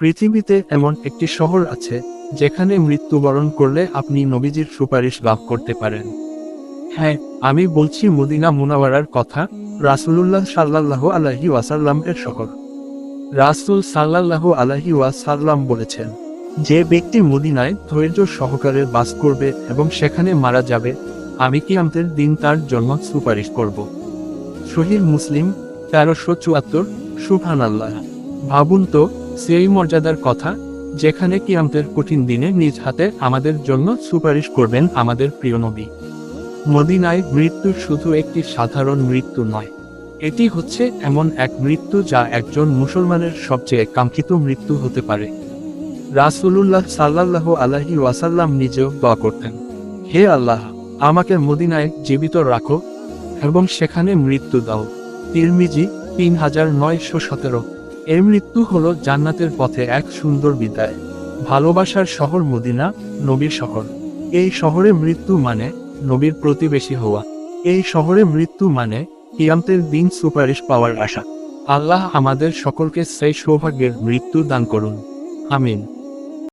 পৃথিবীতে এমন একটি শহর আছে, যেখানে মৃত্যুবরণ করলে আপনি নবীজির সুপারিশ লাভ করতে পারেন। হ্যাঁ আমি বলছি মদিনা মুনাওয়ারার কথা, রাসূলুল্লাহ সাল্লাল্লাহ আলাহি ওয়াসাল্লাম এর শহর। রাসূল সাল্লাল্লাহু আলাহি ওয়াসাল্লাম বলেছেন, যে ব্যক্তি মদিনায় ধৈর্য সহকারে বাস করবে এবং সেখানে মারা যাবে, আমি কি আমাদের দিন তার জন্য সুপারিশ করব। শহীদ মুসলিম, তেরোশো চুয়াত্তর সুবহান আল্লাহ ভাবুন তো সেই মর্যাদার কথা, যেখানে কিয়ামতের কঠিন দিনে নিজ হাতে আমাদের জন্য সুপারিশ করবেন আমাদের প্রিয় নবী। মদিনায় মৃত্যু শুধু একটি সাধারণ মৃত্যু নয়, এটি হচ্ছে এমন এক মৃত্যু যা একজন মুসলমানের সবচেয়ে কাঙ্ক্ষিত মৃত্যু হতে পারে। রাসূলুল্লাহ সাল্লাল্লাহু আলাইহি ওয়াসাল্লাম নিজেও দোয়া করতেন, হে আল্লাহ, আমাকে মদিনায় জীবিত রাখো এবং সেখানে মৃত্যু দাও। তিরমিজি তিন হাজার নয়শো সতেরো। এর মৃত্যু হল জান্নাতের পথে এক সুন্দর বিদায়। ভালোবাসার শহর মদিনা, নবীর শহর। এই শহরে মৃত্যু মানে নবীর প্রতিবেশী হওয়া। এই শহরে মৃত্যু মানে কিয়ামতের দিন সুপারিশ পাওয়ার আশা। আল্লাহ আমাদের সকলকে সেই সৌভাগ্যের মৃত্যু দান করুন। আমিন।